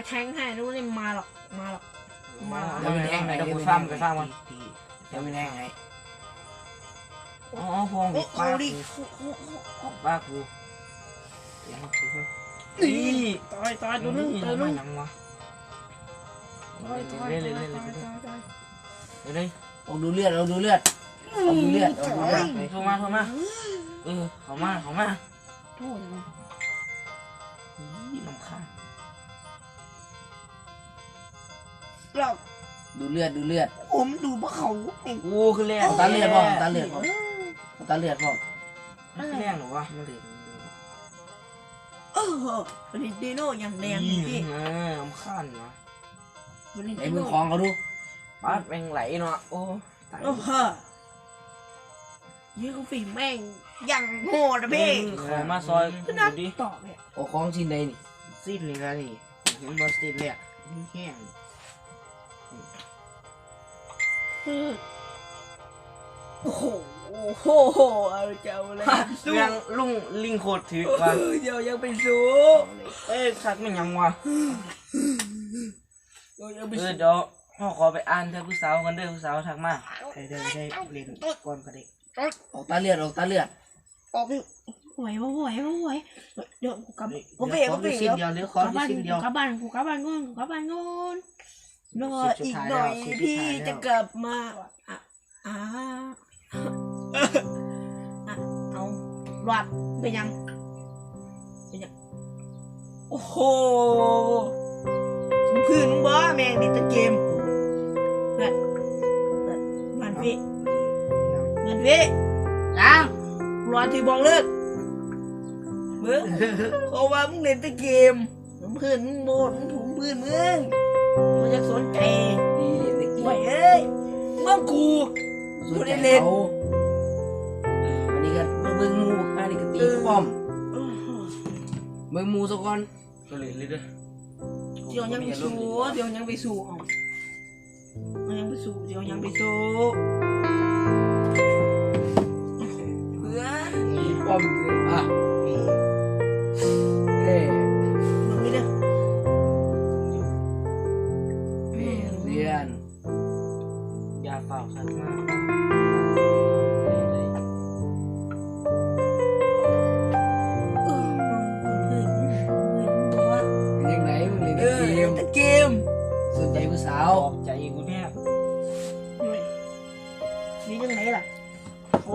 ายแทงให้รู้นี่มาหรอกมาหรอกมาเดี๋ยวมันแทงไหนเดี๋ยวกูซ้ำกูซ้ำมันเดี๋ยวไม่แน่ไงอ๋อพวงโอ้ดิโหป้าดิกูป้ากูเดี๋ยวกูนี่นี่ตายตายตัวนึงตัวนึงยังวะตายตายเล่นตายเล่นเล่นตายเล่นตายตายเล่นออกดูเลือดออกดูเลือดออกดูเลือดออกดูเลือดโทรมาโทรมาเออเขามาเขามาโทษนะยี่ลำคาญ หรอก ดูเลือดดูเลือดผมดูพวกเขาเองกูคือแรงเอาตาเลือดพ่อเอาตาเลือดพ่อเอาตาเลือดพ่อมันคือแรงหรอวะมันเด็กเออวันนี้ดีโน่อย่างแดงยี่พี่เออลำคาญวะวันนี้ไอ้มือคล้องเขาดูป้าแม่งไหลเนาะโอ้ตายโอ้โหยี่เขาฝีแม่งอย่างโหดอะพี่เขามาซอยขนาดดิต่อเนี่ยโอ้คล้องชิ้นใดนี่สิ้นเลยนะนี่เห็นบอสติดเลยอะแห้ง โอ้โหโอ้โหเอาเจ้าเลยสู้ยังลุงลิงโคตรถือเอว่าอเดี๋ยวยังไปสู้เอ้ยสักมันยังวะเดี๋ยวยังไปเออสู้เดี๋ยวพ่อขอไปอ่านเธอผู้สาวกันเด้อผู้สาวทักมาใครได้ได้เรียนก่อนก็ได้ออกตาเลือดออกตาเลือดออกไปไหวไหวไหวไหวเดี๋ยวกูกลับกูไปเดี๋ยวกูขอไปดูสิ้เดี๋ยวนเดียวเดี๋ยวขกอลับดูบ้านสิ้นเดียวกลับบ้านกูกลับบ้านก่อนกูกลับบ้านก่อน รอสิบสุดอีกท้ายหน่อยแล้วสิบสุดพี่ท้ายแล้วจะกลับมาอะอ่าอะเอาหลับไปยังไปยัง โอ้โหสมพื้นมึงบ่แม่งดิตะเกมเพื่อนเพื่อนมันพี่มันพี่ยังรอที่บอกเลิกมึงเพราะว่ามึงเล่นแต่เกมมึงเพื่อนมึงโมดมึงถุงเพื่อนมึง มึงจะสนใจดีตะกี้ไว้เอ้ยเมื่อกูสุดใจเขาอันนี้ก็มาเบิ่งหมูอันนี้ก็ตีป้อมเบิ่งหมูซะก่อนก็เลยเลยเด้อเดี๋ยวยังไปสู้เดี๋ยวยังไปสู้เอาเดี๋ยวยังไปสู้เดี๋ยวยังไปสู้เพื่อนตีป้อมสิอะ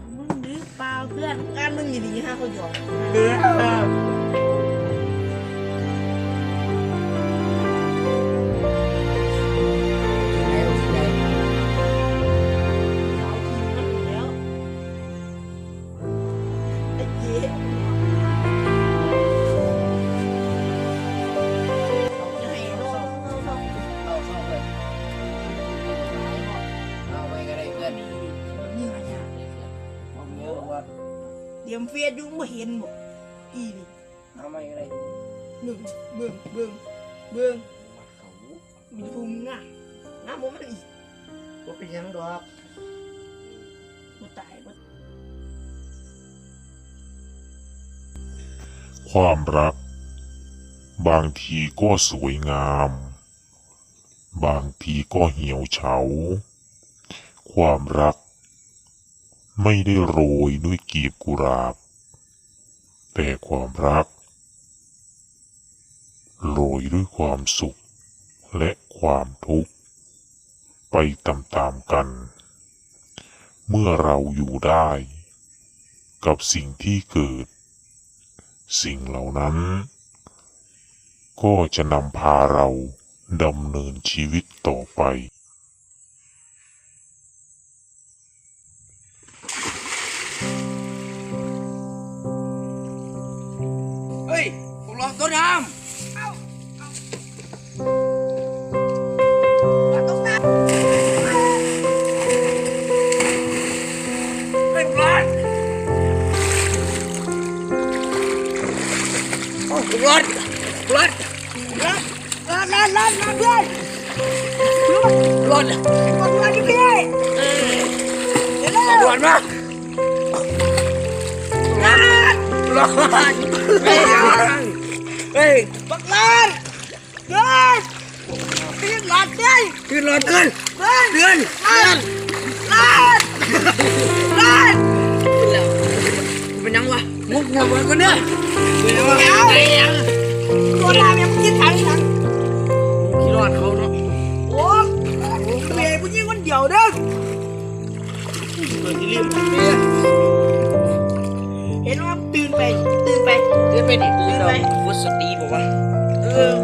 มโยกมึงดื้อเปล่าเพื่อนงานมึงอย่าดีฮะโมโยกเออ เดี๋ยวเฟียดอยุ่งมาเห็นบ่อีนี่เอาไปก็ได้เบิ่งเบิ่งเบิ่งเบิ่งมีภูมิง่ะน้ำมันไม่ได้อีกก็เป็นยังดอกบ่ตายบ่ความรัก บางทีก็สวยงาม บางทีก็เหี่ยวเฉา ความรัก ไม่ได้โรยด้วยกีบกุหลาบ แต่ความรัก โรยด้วยความสุขและความทุกข์ ไปตามๆกัน เมื่อเราอยู่ได้ กับสิ่งที่เกิด สิ่งเหล่านั้น ก็จะนำพาเราดำเนินชีวิตต่อไป รอต้นน้ต้องน้ำให้รอดโอ้รอดรอดำรอดรอดรอดรอดรอดด้วยรอดรอดรอดด้วยพี่เดี๋ยวนะรอดมารอดรอดเฮ้ยเฮ้ยบักรอดรอดพี่รอดด้วยขึ้นรอดขึ้นรอดเดือนรอดรอดรอดเป็นยังวะมุกหัวมันก็เนี่ยเป็นยังวะเดี๋ยวไอ้ยังตัวน้ำยังไม่กินถังถังขี้รอดเขาเนาะโอ้เมียผู้หญิงคนเดียวเด้อเปิดที่ริมเห็นว่าตื่น ไป ตื่นไปเดือนไปดิเดือนเราฟุตสตีบอกว่าเออ